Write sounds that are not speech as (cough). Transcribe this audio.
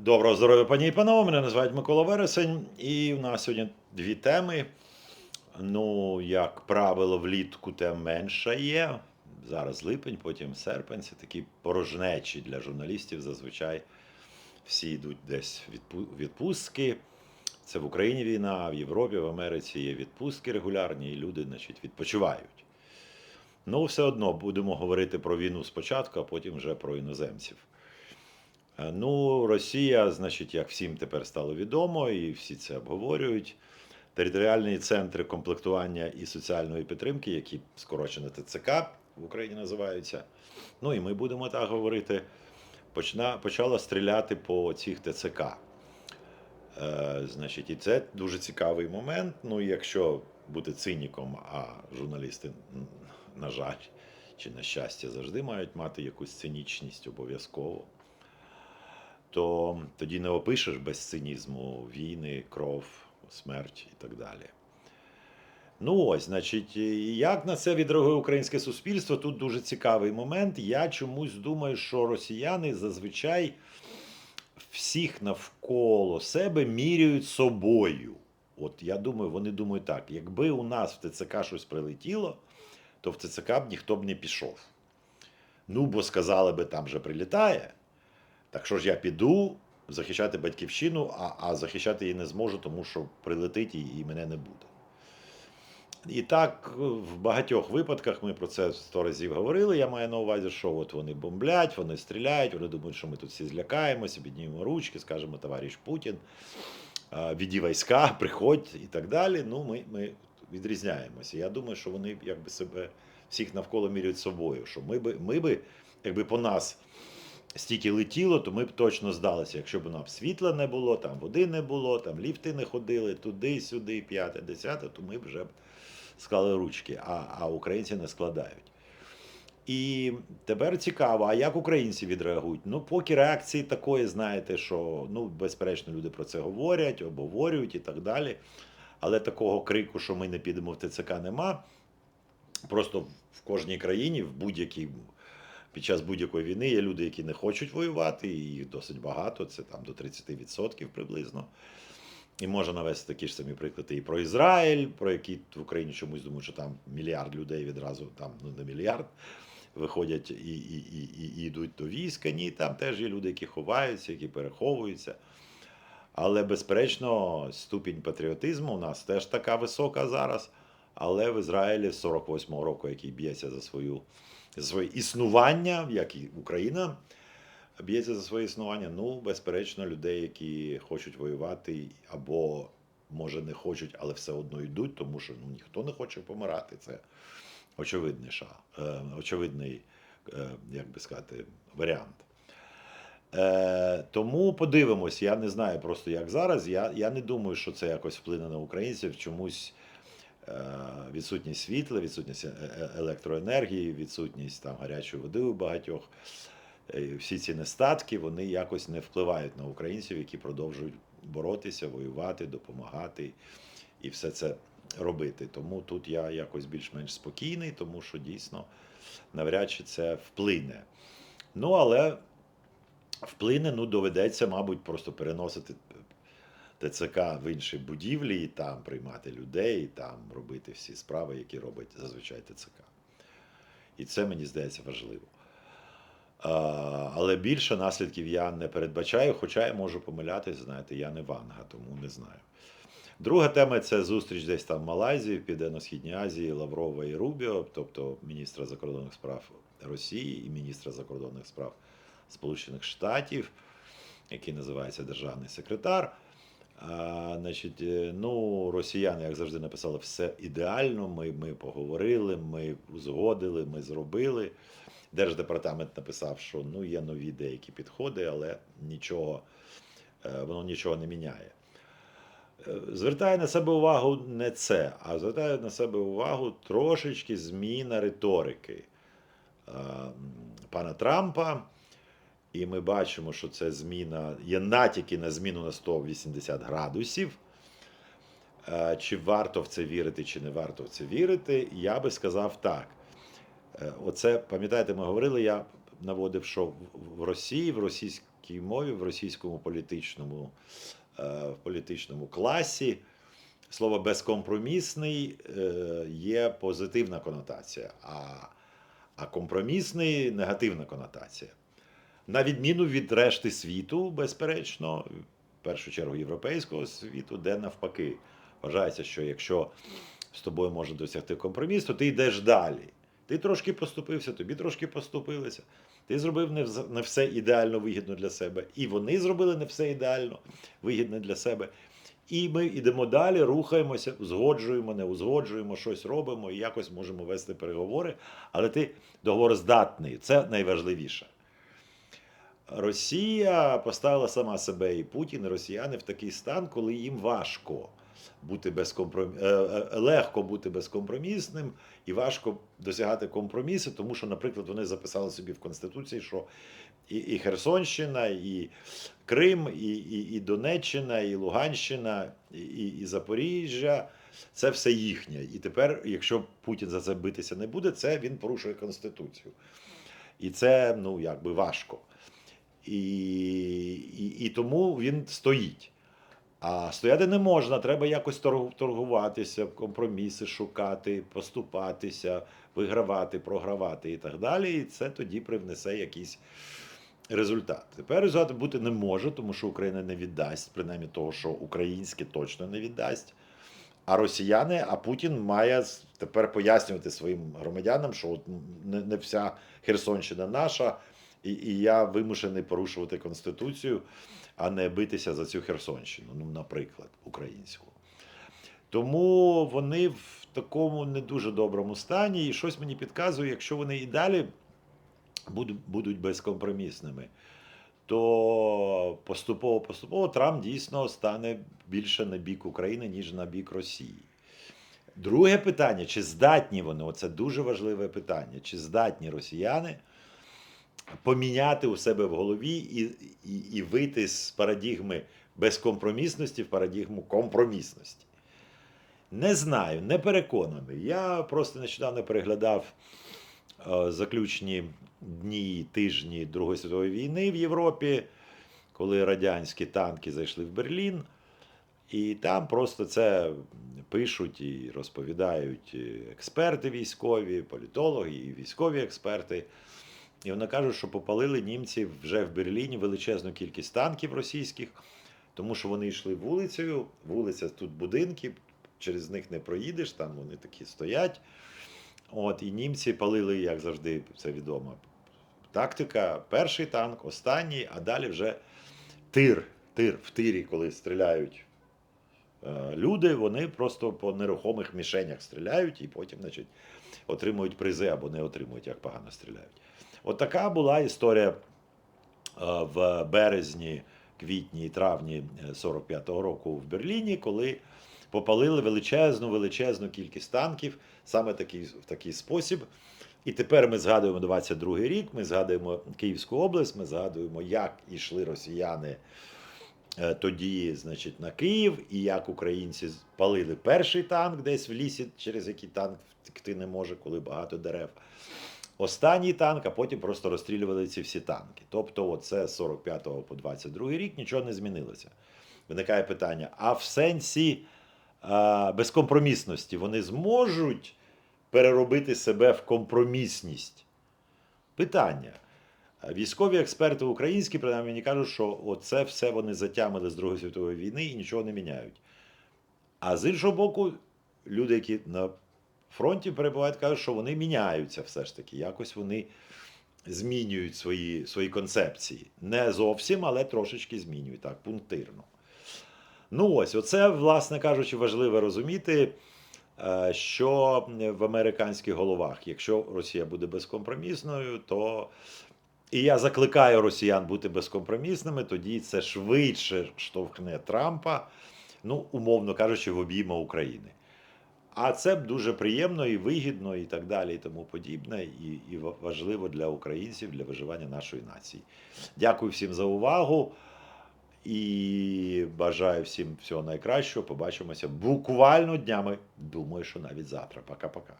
Доброго здоров'я, пані і панове. Мене називають Микола Вересень, і у нас сьогодні дві теми. Ну, як правило, влітку тем менше є. Зараз липень, потім серпень. Це такі порожнечі для журналістів. Зазвичай всі йдуть десь відпу- відпустки. Це в Україні війна, в Європі, в Америці є відпустки регулярні, і люди, значить, відпочивають. Ну, все одно будемо говорити про війну спочатку, а потім вже про іноземців. Е, Ну, Росія, значить, як всім тепер стало відомо, і всі це обговорюють. Територіальні центри комплектування і соціальної підтримки, які скорочено ТЦК в Україні називаються. Ну і ми будемо так говорити. Почна, почала стріляти по цих ТЦК. Е, значить, і це дуже цікавий момент. Ну, якщо бути циніком, а журналісти, на жаль, чи на щастя, завжди мають мати якусь цинічність обов'язково то тоді не опишеш без цинізму війни, кров, смерть і так далі. Ну ось, значить, як на це відреагує українське суспільство? Тут дуже цікавий момент. Я чомусь думаю, що росіяни зазвичай всіх навколо себе міряють собою. От я думаю, вони думають так: якби у нас в ТЦК щось прилетіло, то в ТЦК б ніхто б не пішов. Ну, бо сказали би, там же прилітає. Так що ж я піду захищати батьківщину, а, а захищати її не зможу, тому що прилетить і, мене не буде. І так в багатьох випадках ми про це сто разів говорили. Я маю на увазі, що от вони бомблять, вони стріляють, вони думають, що ми тут всі злякаємося, піднімемо ручки, скажемо товариш Путін, віді війська, (laughs) приходь і так далі. Ну, ми, ми відрізняємося. Я думаю, що вони якби себе всіх навколо міряють собою. Що ми би, ми би, якби по нас стільки летіло, то ми б точно здалися. Якщо б у нас світла не було, там води не було, там ліфти не ходили, туди, сюди, п'яте, десяте, то ми б вже б склали ручки, а, а українці не складають. І тепер цікаво, а як українці відреагують? Ну, поки реакції такої, знаєте, що ну, безперечно, люди про це говорять, обговорюють і так далі. Але такого крику, що ми не підемо в ТЦК, нема. Просто в кожній країні, в будь-якій під час будь-якої війни є люди, які не хочуть воювати, і їх досить багато, це там до 30% приблизно. І можна навести такі ж самі приклади і про Ізраїль, про який в Україні чомусь думають, що там мільярд людей відразу, там ну не мільярд, виходять і, і, і, і, і йдуть до війська. Ні, там теж є люди, які ховаються, які переховуються. Але, безперечно, ступінь патріотизму у нас теж така висока зараз. Але в Ізраїлі з 48-го року, який б'ється за свою за своє існування, як і Україна б'ється за своє існування. Ну, безперечно, людей, які хочуть воювати, або може не хочуть, але все одно йдуть, тому що ну, ніхто не хоче помирати. Це очевидний ша, е, очевидний, е, як би сказати, варіант. Е, тому подивимось, я не знаю просто як зараз. Я, я не думаю, що це якось вплине на українців чомусь відсутність світла, відсутність е- е- електроенергії, відсутність там гарячої води у багатьох. Е, Всі ці нестатки вони якось не впливають на українців, які продовжують боротися, воювати, допомагати і все це робити. Тому тут я якось більш-менш спокійний, тому що дійсно навряд чи це вплине. Ну, але вплине, ну, доведеться, мабуть, просто переносити ТЦК в інші будівлі і там приймати людей, і там робити всі справи, які робить зазвичай ТЦК. І це мені здається важливо. Але більше наслідків я не передбачаю, хоча я можу помилятися, знаєте, я не Ванга, тому не знаю. Друга тема це зустріч десь там в Малайзії, в Південно-Східній Азії Лаврова і Рубіо, тобто міністра закордонних справ Росії і міністра закордонних справ Сполучених Штатів, який називається державний секретар. А, значить, е, ну, росіяни, як завжди, написали, все ідеально. Ми, ми поговорили, ми узгодили, ми зробили. Держдепартамент написав, що ну, є нові деякі підходи, але нічого, е, воно нічого не міняє. Е, Звертає на себе увагу не це, а звертає на себе увагу трошечки зміна риторики пана Трампа. І ми бачимо, що це зміна, є натяки на зміну на 180 градусів. Е, Чи варто в це вірити, чи не варто в це вірити, я би сказав так. Е, Оце, пам'ятаєте, ми говорили, я наводив, що в- Росії, в російській мові, в російському політичному, е, в політичному класі слово безкомпромісний є позитивна конотація, а, а компромісний негативна конотація. На відміну від решти світу, безперечно, в першу чергу європейського світу, де навпаки вважається, що якщо з тобою можна досягти компроміс, то ти йдеш далі. Ти трошки поступився, тобі трошки поступилися. Ти зробив не все ідеально вигідно для себе. І вони зробили не все ідеально вигідне для себе. І ми йдемо далі, рухаємося, узгоджуємо, не узгоджуємо, щось робимо і якось можемо вести переговори. Але ти договороздатний, це найважливіше. Росія поставила сама себе і Путін, і росіяни в такий стан, коли їм важко бути безкомпром... е, е, легко бути безкомпромісним і важко досягати компроміси, тому що, наприклад, вони записали собі в Конституції, що і, і Херсонщина, і Крим, і, і, і Донеччина, і Луганщина, і, і Запоріжжя це все їхнє. І тепер, якщо Путін за це битися не буде, це він порушує Конституцію. І це ну якби важко. І, і, і тому він стоїть. А стояти не можна, треба якось торгуватися, компроміси шукати, поступатися, вигравати, програвати і так далі. І це тоді привнесе якийсь результат. Тепер результату бути не може, тому що Україна не віддасть, принаймні того, що українське точно не віддасть. А росіяни, а Путін має тепер пояснювати своїм громадянам, що от не вся Херсонщина наша, і, і я вимушений порушувати Конституцію, а не битися за цю Херсонщину, ну, наприклад, українську. Тому вони в такому не дуже доброму стані, і щось мені підказує, якщо вони і далі будуть, безкомпромісними, то поступово поступово Трамп дійсно стане більше на бік України, ніж на бік Росії. Друге питання: чи здатні вони? Оце дуже важливе питання. Чи здатні росіяни поміняти у себе в голові і, і, і вийти з парадігми безкомпромісності в парадігму компромісності? Не знаю, не переконаний. Я просто нещодавно переглядав е, заключні дні, тижні Другої світової війни в Європі, коли радянські танки зайшли в Берлін. І там просто це пишуть і розповідають експерти військові, політологи і військові експерти. І вони кажуть, що попалили німці вже в Берліні величезну кількість танків російських, тому що вони йшли вулицею, вулиця тут будинки, через них не проїдеш, там вони такі стоять. От, і німці палили, як завжди, це відомо. Тактика: перший танк, останній, а далі вже тир. Тир в тирі, коли стріляють е, люди, вони просто по нерухомих мішенях стріляють і потім, значить, отримують призи або не отримують, як погано стріляють. От була історія е, в березні, квітні і травні е, 45-го року в Берліні, коли попалили величезну, величезну кількість танків саме такий, в такий спосіб. І тепер ми згадуємо 22-й рік, ми згадуємо Київську область, ми згадуємо, як йшли росіяни е, тоді, значить, на Київ, і як українці палили перший танк десь в лісі, через який танк втекти не може, коли багато дерев. Останній танк, а потім просто розстрілювали ці всі танки. Тобто, оце з 45 по 22 рік нічого не змінилося. Виникає питання: а в сенсі а, безкомпромісності вони зможуть переробити себе в компромісність? Питання. Військові експерти українські, принаймні, мені кажуть, що оце все вони затямили з Другої світової війни і нічого не міняють. А з іншого боку, люди, які на фронті перебувають, кажуть, що вони міняються все ж таки. Якось вони змінюють свої, свої концепції. Не зовсім, але трошечки змінюють так, пунктирно. Ну ось, оце, власне кажучи, важливо розуміти, е, що в американських головах, якщо Росія буде безкомпромісною, то і я закликаю росіян бути безкомпромісними, тоді це швидше штовхне Трампа, ну, умовно кажучи, в обійма України. А це дуже приємно і вигідно, і так далі, і тому подібне, і, і важливо для українців, для виживання нашої нації. Дякую всім за увагу і бажаю всім всього найкращого. Побачимося буквально днями. Думаю, що навіть завтра. Пока-пока.